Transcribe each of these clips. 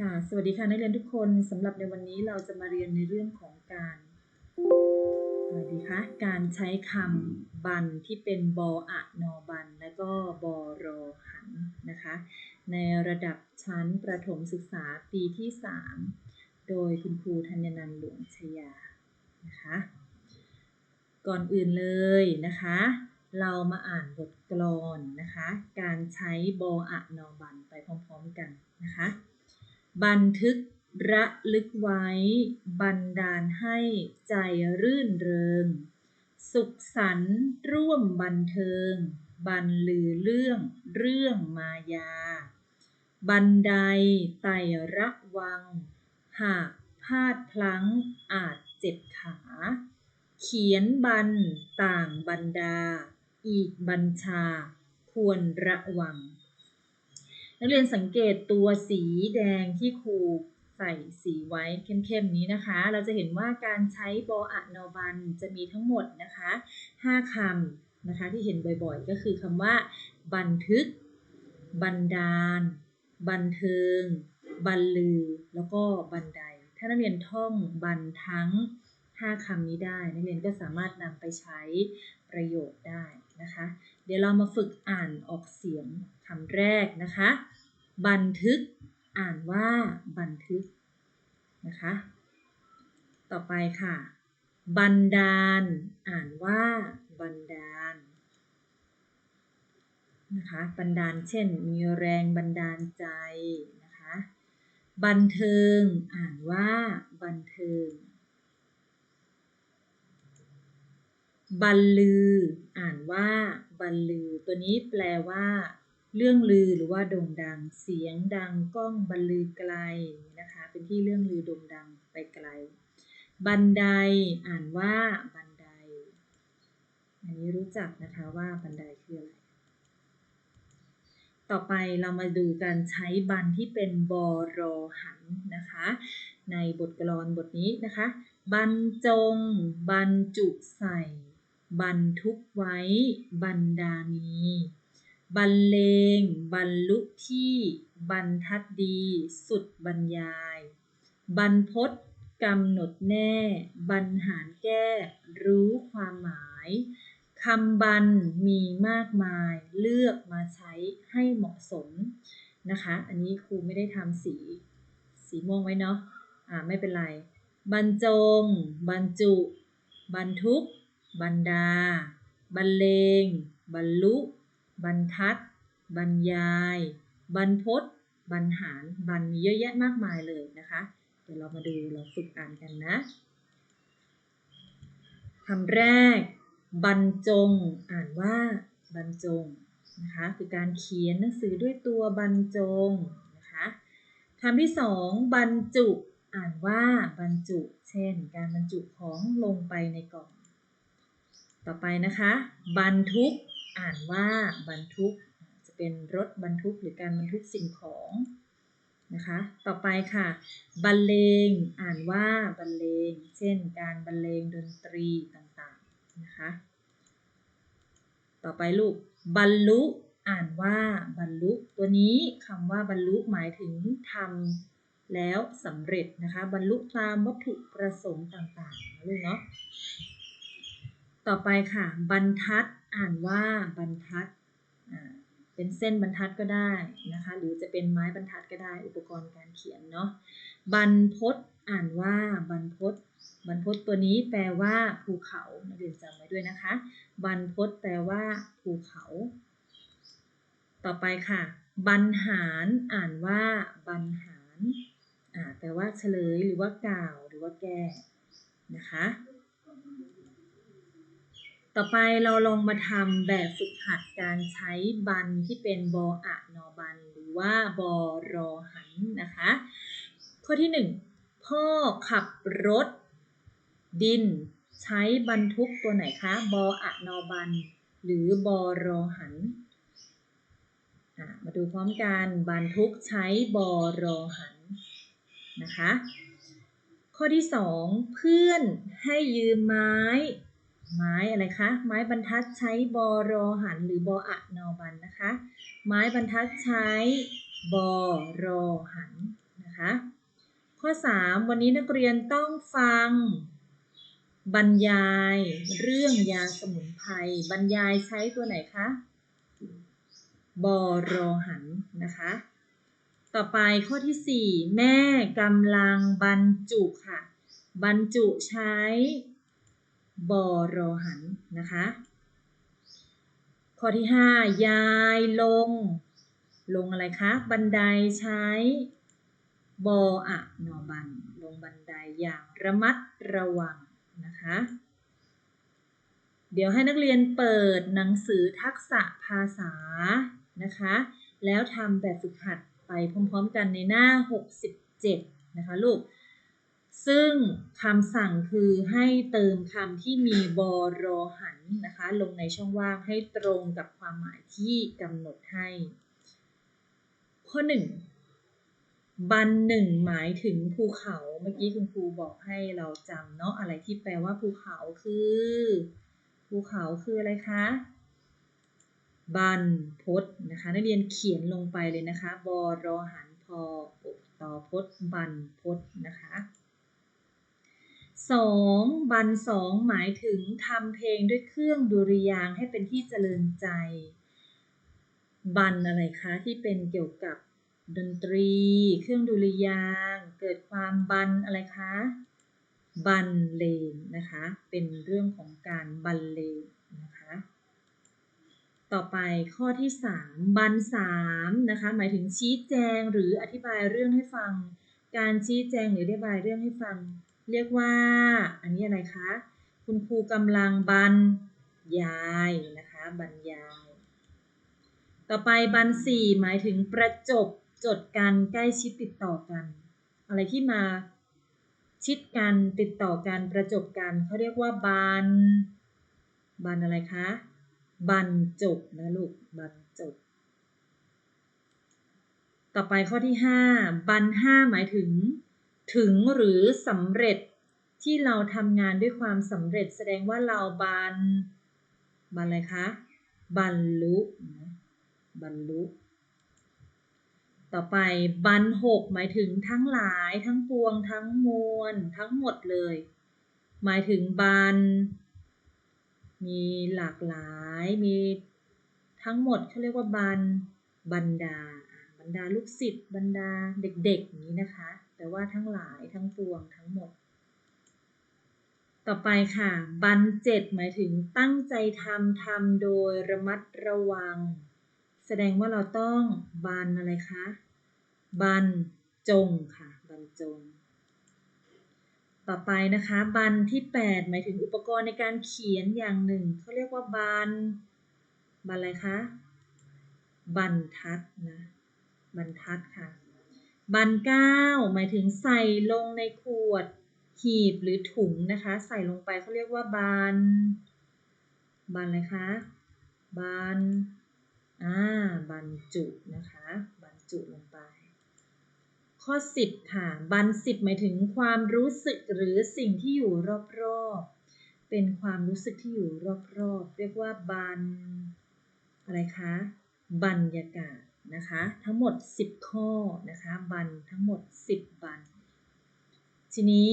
ค่ะ สวัสดีค่ะนักเรียนทุกคนสำหรับในวันนี้เราจะมาเรียนในเรื่องของการอะไรดีคะการใช้คำบันที่เป็นบออะนอบัน และก็บอรอหันนะคะ ในระดับชั้นประถมศึกษาปีที่ 3 โดยคุณครูธัญนันท์หลวงชยานะคะ ก่อนอื่นเลยนะคะ เรามาอ่านบทกลอนนะคะ การใช้บออะนอบันไปพร้อมๆกันนะคะ บันทึกระลึกไว้ บันดาลให้ใจรื่นเริง สุขสันต์ร่วมบันเทิง บันลือเรื่องเรื่องมายา บันไดไต่ระวัง หากพลาดพลั้งอาจเจ็บขา เขียนบันต่างบรรดา อีกบัญชาควรระวัง นักเรียนสังเกตตัวสีแดงที่ครูใส่สีไว้เข้มๆนี้นะคะ เราจะเห็นว่าการใช้บออะนอบันจะมีทั้งหมดนะคะ 5คำนะคะที่เห็นบ่อยๆ ก็คือคำว่า บันทึก บันดาล บันเทิง บันลือ แล้วก็บันได ถ้านักเรียนท่องบันทั้ง 5คำนี้ได้ นักเรียนก็สามารถนำไปใช้ประโยชน์ได้นะคะ เดี๋ยวเรามาฝึกอ่านออกเสียงคำแรกนะคะ บันทึก อ่านว่าบันทึกนะคะ ต่อไปค่ะ บันดาล อ่านว่าบันดาลนะคะบันดาลเช่น มีแรงบันดาลใจนะคะ บันเทิง อ่านว่าบันเทิง บันลือ อ่านว่าบันลือ ตัวนี้แปลว่า เรื่องลือหรือว่าโด่งดัง เสียงดังก้องบรรลือไกลนะคะ เป็นที่เรื่องลือโด่งดังไปไกล บันได อ่านว่าบันได อันนี้รู้จักนะคะว่าบันไดคืออะไร ต่อไปเรามาดูการใช้บันที่เป็นบอรอหันนะคะ ในบทกลอนบทนี้นะคะ บรรจง บรรจุใส่ บรรทุกไว้ บรรดามี บรรเลง บรรลุที่ บรรทัดดี สุดบรรยาย บรรพศกำหนดแน่ บรรหารแก้ รู้ความหมายคำบันมีมากมายเลือกมาใช้ให้เหมาะสมนะคะ อันนี้ครูไม่ได้ทำสี สีม่วงไว้เนาะอ่าไม่เป็นไร บรรจง บรรจุ บรรทุก บรรดา บรรเลง บรรลุ บรรทัด บรรยาย บรรพศบรรหาร บรรมีเยอะแยะมากมายเลยนะคะ เดี๋ยวเรามาดูเราฝึกอ่านกันนะคำแรก บรรจง อ่านว่า บรรจงนะคะคือการเขียนหนังสือด้วยตัวบรรจงนะคะคำที่สองบรรจุ อ่านว่าบรรจุ เช่น การบรรจุของลงไปในกล่อง ต่อไปนะคะ บรรทุก อ่านว่าบรรทุก จะเป็นรถบรรทุกหรือการบรรทุกสิ่งของนะคะ ต่อไปค่ะ บรรเลง อ่านว่าบรรเลง เช่น การบรรเลงดนตรีต่างๆนะคะ ต่อไปลูก บรรลุ อ่านว่าบรรลุ ตัวนี้คำว่าบรรลุหมายถึงทำแล้วสำเร็จนะคะ บรรลุตามวัตถุประสงค์ต่างๆนะลูกเนาะ ต่อไปค่ะ บรรทัดอ่านว่าบรรทัดเป็นเส้นบรรทัดก็ได้นะคะ หรือจะเป็นไม้บรรทัดก็ได้อุปกรณ์การเขียนเนาะบรรพศอ่านว่าบรรพศบรรพศตัวนี้แปลว่าภูเขานักเรียนจำไว้ด้วยนะคะ บรรพศแปลว่าภูเขา ต่อไปค่ะ บรรหารอ่านว่าบรรหารอ่าแปลว่าเฉลยหรือว่ากล่าวหรือว่าแก้นะคะ ต่อไปเราลองมาทำแบบฝึกหัดการใช้บันที่เป็นบออะนอบัน หรือว่าบอรอหันนะคะ ข้อที่หนึ่งพ่อขับรถ ดิน ใช้บรรทุกตัวไหนคะ บออะนอบัน หรือบอรอหัน มาดูพร้อมกันบรรทุกใช้บอรอหันนะคะ ข้อที่สองเพื่อนให้ยืมไม้ ไม้อะไรคะ ไม้บรรทัดใช้บอรอหันหรือบออะนอบันนะคะ ไม้บรรทัดใช้บอรอหันนะคะ ข้อ 3 วันนี้นักเรียนต้องฟัง บรรยายเรื่องยาสมุนไพรบรรยายใช้ตัวไหนคะบอรอหันนะคะ ต่อไปข้อที่ 4 แม่กำลังบรรจุค่ะ บรรจุใช้ บอรอหันนะคะ ข้อที่ 5 ยายลง ลงอะไรคะ บันไดใช้บออะนอบัน ลงบันไดอย่างระมัดระวังนะคะ เดี๋ยวให้นักเรียนเปิดหนังสือทักษะภาษานะคะ แล้วทำแบบฝึกหัดไปพร้อมๆกันในหน้า 67 นะคะลูก ซึ่งคำสั่งคือให้เติมคำที่มีบอรอหันนะคะ ลงในช่องว่างให้ตรงกับความหมายที่กำหนดให้ ข้อ 1 บันหนึ่งหมายถึงภูเขา เมื่อกี้คุณครูบอกให้เราจำเนาะอะไรที่แปลว่าภูเขาคือ ภูเขาคืออะไรคะบันพศนะคะนักเรียนเขียนลงไปเลยนะคะ บอรอหันพออต่อพศบันพศนะคะ สองบันสองหมายถึงทำเพลงด้วยเครื่องดุริยางให้เป็นที่เจริญใจ บันอะไรคะที่เป็นเกี่ยวกับดนตรี เครื่องดุริยางเกิดความบันอะไรคะบันเลงนะคะ เป็นเรื่องของการบันเลงนะคะ ต่อไปข้อที่ 3 บัน3นะคะ หมายถึงชี้แจงหรืออธิบายเรื่องให้ฟัง การชี้แจงหรืออธิบายเรื่องให้ฟัง เรียกว่า อันนี้อะไรคะ คุณครูกำลังบรรยายนะคะบรรยาย ต่อไปบันสี่หมายถึงประจบจดกันใกล้ชิดติดต่อกัน อะไรที่มาชิดกันติดต่อกันประจบกันเขาเรียกว่าบันบันอะไรคะบรรจบนะลูกบรรจบ ต่อไปข้อที่ 5บันห้าหมายถึง ถึงหรือสำเร็จที่เราทำงานด้วยความสำเร็จแสดงว่าเราบันบันอะไรคะบรรลุนะบรรลุ ต่อไปบันหกหมายถึงทั้งหลายทั้งปวงทั้งมวล ทั้งหมดเลย หมายถึงบันมีหลากหลายมีทั้งหมดเขาเรียกว่าบันบรรดาบรรดาลูกศิษย์บรรดาเด็กๆอย่างนี้นะคะ แต่ว่าทั้งหลายทั้งปวงทั้งหมด ต่อไปค่ะ บันเจ็ดหมายถึงตั้งใจทำทำโดยระมัดระวัง แสดงว่าเราต้องบันอะไรคะ บันจงค่ะ บันจง ต่อไปนะคะ บันที่ 8 หมายถึงอุปกรณ์ในการเขียนอย่างหนึ่งเขาเรียกว่าบันบันอะไรคะบันทัดนะบรรทัดค่ะ บันก้าวหมายถึงใส่ลงในขวด หีบหรือถุงนะคะ ใส่ลงไปเขาเรียกว่าบันบันอะไรคะบันอ่าบรรจุนะคะบรรจุลงไป ข้อ 10 ค่ะบันสิบหมายถึงความรู้สึกหรือสิ่งที่อยู่รอบๆ เป็นความรู้สึกที่อยู่รอบๆ เรียกว่าบันอะไรคะบรรยากาศ นะคะ ทั้งหมด 10 ข้อนะคะ บันทั้งหมด 10 บัน ทีนี้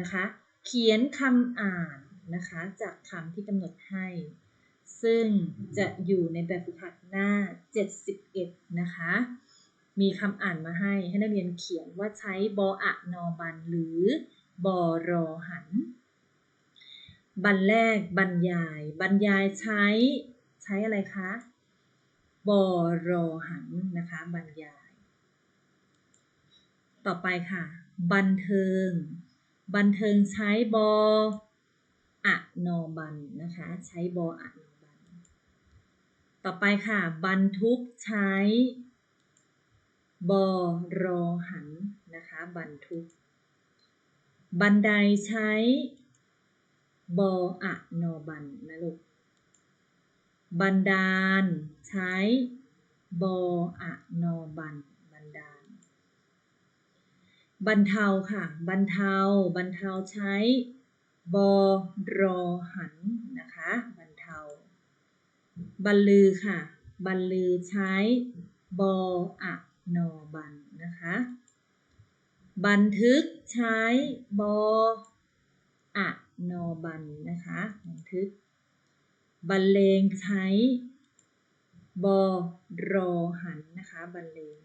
นะคะ เขียนคำอ่านนะคะ จากคำที่กำหนดให้ ซึ่งจะอยู่ในแบบฝึกหัดหน้า 71 นะคะ มีคำอ่านมาให้ให้นักเรียนเขียนว่าใช้บออะนอบันหรือบอรอหัน บันแรกบรรยาย บรรยายใช้ใช้อะไรคะ บอรหันนะคะบรรยาย ต่อไปค่ะ บันเทิง บันเทิงใช้บออะนอบันนะคะ ใช้บออะนอบัน ต่อไปค่ะบรรทุกใช้บอรอหันนะคะบรรทุก บันไดใช้บออะนอบันนะลูก บันดาล ใช้บออะนอบันบันดาล บรรเทาค่ะ บรรเทา บรรเทาใช้บอรอหันนะคะ บรรเทา บรรลือค่ะ บรรลือใช้บออะนอบันนะคะ บันทึกใช้บออะนอบันนะคะ บันทึก บรรเลงใช้ บอรอหันนะคะบรรเลง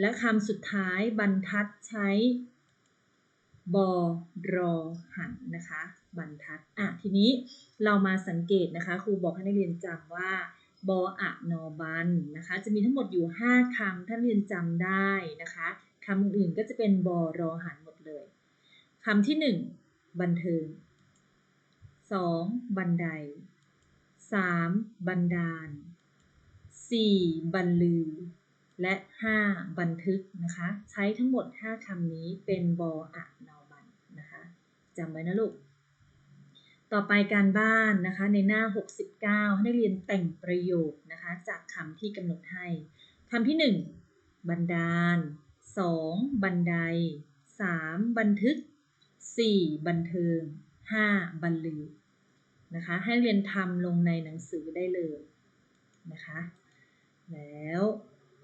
และคำสุดท้ายบรรทัดใช้บอรอหันนะคะบรรทัดอะทีนี้เรามาสังเกตนะคะครูบอกให้นักเรียนจำว่าบออะนอบันนะคะจะมีทั้งหมดอยู่ 5คำถ้าเรียนจำได้นะคะคำอื่นก็จะเป็นบอรอหันหมดเลยคำที่ 1 บันเทิง 2. บันได 3. บันดาล 4. บรรลือ และ 5. บันทึกนะคะ ใช้ทั้งหมด 5คำนี้เป็นบออะนอบันนะคะจำไว้นะลูก ต่อไปการบ้านนะคะในหน้า 69 ให้นักเรียนแต่งประโยคนะคะจากคำที่กำหนดให้คำที่ 1 บันดาล 2. บันได 3. บันทึก 4. บันเทิง 5. บรรลือนะคะให้เรียนทำลงในหนังสือได้เลยนะคะ แล้ว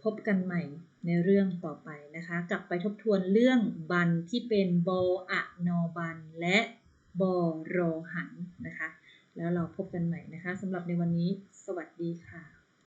พบกันใหม่ในเรื่องต่อไปนะคะ กลับไปทบทวนเรื่องบันที่เป็นบออะนอบันและบอรอหันนะคะ แล้วเราพบกันใหม่นะคะสำหรับในวันนี้ สวัสดีค่ะ